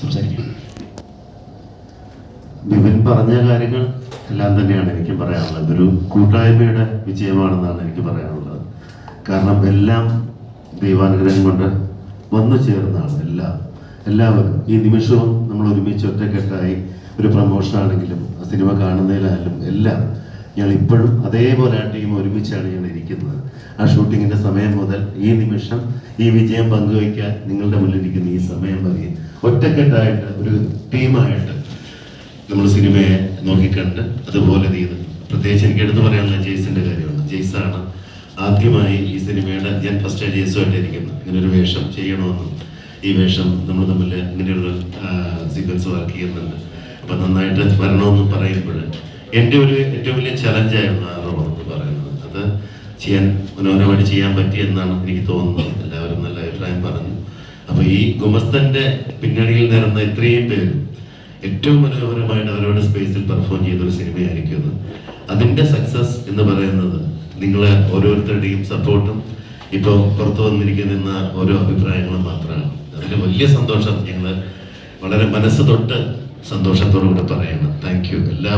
സംസാരിക്കാം. ബിപിൻ പറഞ്ഞ കാര്യങ്ങൾ എല്ലാം തന്നെയാണ് എനിക്ക് പറയാനുള്ളത്. ഒരു കൂട്ടായ്മയുടെ വിജയമാണെന്നാണ് എനിക്ക് പറയാനുള്ളത്. കാരണം എല്ലാം ദൈവാനുഗ്രഹം കൊണ്ട് വന്നു ചേർന്നാണ് എല്ലാം എല്ലാവരും. ഈ നിമിഷവും നമ്മൾ ഒരുമിച്ച് ഒറ്റക്കെട്ടായി ഒരു പ്രൊമോഷൻ ആണെങ്കിലും സിനിമ കാണുന്നതിലായാലും എല്ലാം ഞങ്ങൾ ഇപ്പോഴും അതേപോലെ ആ ടീം ഒരുമിച്ചാണ് ഞങ്ങൾ ഇരിക്കുന്നത്. ആ ഷൂട്ടിങ്ങിന്റെ സമയം മുതൽ ഈ നിമിഷം ഈ വിജയം പങ്കുവയ്ക്കാൻ നിങ്ങളുടെ മുന്നിലിരിക്കുന്ന ഈ സമയം വരെ ഒറ്റക്കെട്ടായിട്ട് ഒരു ടീമായിട്ട് നമ്മൾ സിനിമയെ നോക്കിക്കണ്ട്. അതുപോലെ ചെയ്ത് പ്രത്യേകിച്ച് എനിക്ക് എടുത്തു പറയാനുള്ള ജെയ്സിന്റെ കാര്യമാണ്. ജെയ്സാണ് ആദ്യമായി ഈ സിനിമയുടെ ഞാൻ ഫസ്റ്റ് ജെയ്സുമായിട്ട് ഇരിക്കുന്നത്. ഇങ്ങനെ ഒരു വേഷം ചെയ്യണമെന്നും ഈ വേഷം നമ്മൾ തമ്മിൽ ഇങ്ങനെയുള്ള സീക്വൻസ് വർക്ക് ചെയ്യുന്നുണ്ട്. അപ്പം നന്നായിട്ട് വരണമെന്ന് പറയുമ്പോൾ എന്റെ ഒരു ഏറ്റവും വലിയ ചലഞ്ചായിരുന്നു ആ റോൾ എന്ന് പറയുന്നത്. അത് ചെയ്യാൻ മനോഹരമായിട്ട് ചെയ്യാൻ പറ്റിയെന്നാണ് എനിക്ക് തോന്നുന്നത്. എല്ലാവരും നല്ല അഭിപ്രായം പറഞ്ഞു. അപ്പോൾ ഈ ഗുമസ്തന്റെ പിന്നണിയിൽ നിരന്ന ഇത്രയും പേരും ഏറ്റവും മനോഹരമായിട്ട് അവരോട് സ്പേസിൽ പെർഫോം ചെയ്ത ഒരു സിനിമയായിരിക്കും അത്. അതിന്റെ സക്സസ് എന്ന് പറയുന്നത് നിങ്ങളെ ഓരോരുത്തരുടെയും സപ്പോർട്ടും ഇപ്പോൾ പുറത്തു വന്നിരിക്കുന്ന ഓരോ അഭിപ്രായങ്ങളും മാത്രമാണ്. അതിൽ വലിയ സന്തോഷം ഞങ്ങൾ വളരെ മനസ്സ് തൊട്ട് സന്തോഷത്തോടു കൂടെ പറയണം. താങ്ക് യു എല്ലാവരും